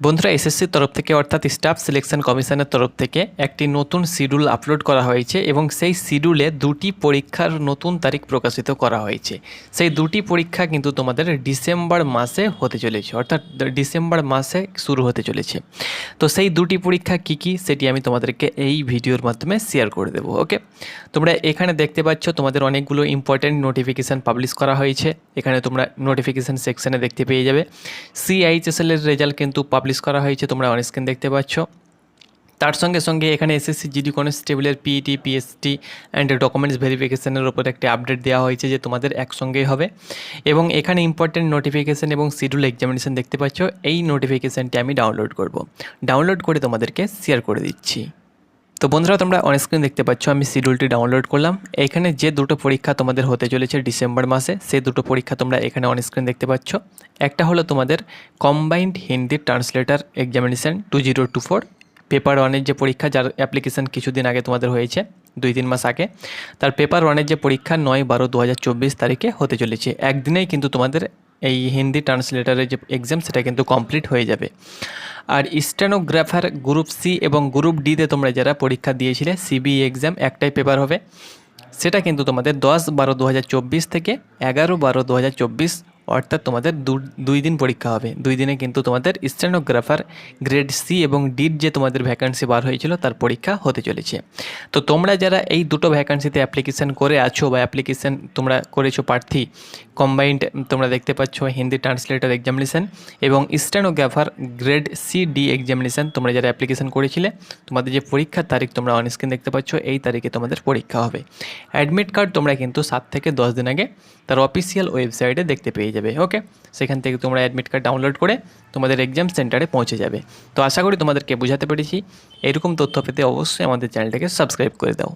বন্ধুরা এসএসসির তরফ থেকে অর্থাৎ স্টাফ সিলেকশন কমিশনের তরফ থেকে একটি নতুন শিডিউল আপলোড করা হয়েছে এবং সেই শিডিউলে দুটি পরীক্ষার নতুন তারিখ প্রকাশিত করা হয়েছে। সেই দুটি পরীক্ষা কিন্তু তোমাদের ডিসেম্বর মাসে হতে চলেছে, অর্থাৎ ডিসেম্বর মাসে শুরু হতে চলেছে। তো সেই দুটি পরীক্ষা কি কি সেটি আমি তোমাদেরকে এই ভিডিওর মাধ্যমে শেয়ার করে দেবো ওকে তোমরা এখানে দেখতে পাচ্ছ তোমাদের অনেকগুলো ইম্পর্ট্যান্ট নোটিফিকেশান পাবলিশ করা হয়েছে। এখানে তোমরা নোটিফিকেশান সেকশানে দেখতে পেয়ে যাবে। সিআইএইচএসএল এর রেজাল্ট কিন্তু পাবলিশ করা হয়েছে, তোমরা অন স্ক্রিন দেখতে পাচ্ছ। তার সঙ্গে সঙ্গে এখানে এসএসসি জিডি কনস্টেবলের পিইটি পিএসটি অ্যান্ড ডকুমেন্টস ভেরিফিকেশনের ওপর একটি আপডেট দেওয়া হয়েছে যে তোমাদের একসঙ্গেই হবে। এবং এখানে ইম্পর্টেন্ট নোটিফিকেশান এবং শিডিউল এক্সামিনেশন দেখতে পাচ্ছ। এই নোটিফিকেশানটি আমি ডাউনলোড করব। ডাউনলোড করে তোমাদেরকে শেয়ার করে দিচ্ছি। তো বন্ধুরা, তোমরা অন স্ক্রিন দেখতে পাচ্ছ, আমি শিডিউলটি ডাউনলোড করলাম। এখানে যে দুটো পরীক্ষা তোমাদের হতে চলেছে ডিসেম্বর মাসে, সেই দুটো পরীক্ষা তোমরা এখানে অন স্ক্রিন দেখতে পাচ্ছ। একটা হলো তোমাদের combined Hindi translator examination two zero two four paper ওয়ানের যে পরীক্ষা, যার অ্যাপ্লিকেশান কিছুদিন আগে তোমাদের হয়েছে, দুই তিন মাস আগে, তার পেপার ওয়ানের যে পরীক্ষা নয় বারো দু তারিখে হতে চলেছে। একদিনেই কিন্তু তোমাদের এই হিন্দি ট্রান্সলেটারের যে এক্সাম সেটা কিন্তু কমপ্লিট হয়ে যাবে। আর স্টেনোগ্রাফার গ্রুপ সি এবং গ্রুপ ডিতে তোমরা যারা পরীক্ষা দিয়েছিলে সিবি এক্সাম একটাই পেপার হবে। সেটা কিন্তু তোমাদের দশ বারো দু থেকে এগারো বারো দু অর্থাৎ তোমাদের দুই দিন পরীক্ষা হবে। দুই দিনে কিন্তু তোমাদের স্টেনোগ্রাফার গ্রেড সি এবং ডির যে তোমাদের ভ্যাকান্সি বার হয়েছিল, তার পরীক্ষা হতে চলেছে। তো তোমরা যারা এই দুটো ভ্যাকান্সিতে অ্যাপ্লিকেশন করে আছো বা অ্যাপ্লিকেশন তোমরা করেছ প্রার্থী কম্বাইন্ড তোমরা দেখতে পাচ্ছ হিন্দি ট্রান্সলেটর এক্সামিনেশন এবং stenographer grade C D examination তোমরা যারা অ্যাপ্লিকেশন করেছিলে, তোমাদের যে পরীক্ষার তারিখ তোমরা অন স্ক্রিন দেখতে পাচ্ছ, এই তারিখে তোমাদের পরীক্ষা হবে। অ্যাডমিট কার্ড তোমরা কিন্তু সাত থেকে দশ দিন আগে তার অফিসিয়াল ওয়েবসাইটে দেখতে পেয়ে যাবে। ওকে সেখান থেকে তোমরা অ্যাডমিট কার্ড ডাউনলোড করে তোমাদের এক্সাম সেন্টারে পৌঁছে যাবে। তো আশা করি তোমাদেরকে বোঝাতে পেরেছি। এরকম তথ্য পেতে অবশ্যই আমাদের চ্যানেলটাকে সাবস্ক্রাইব করে দাও।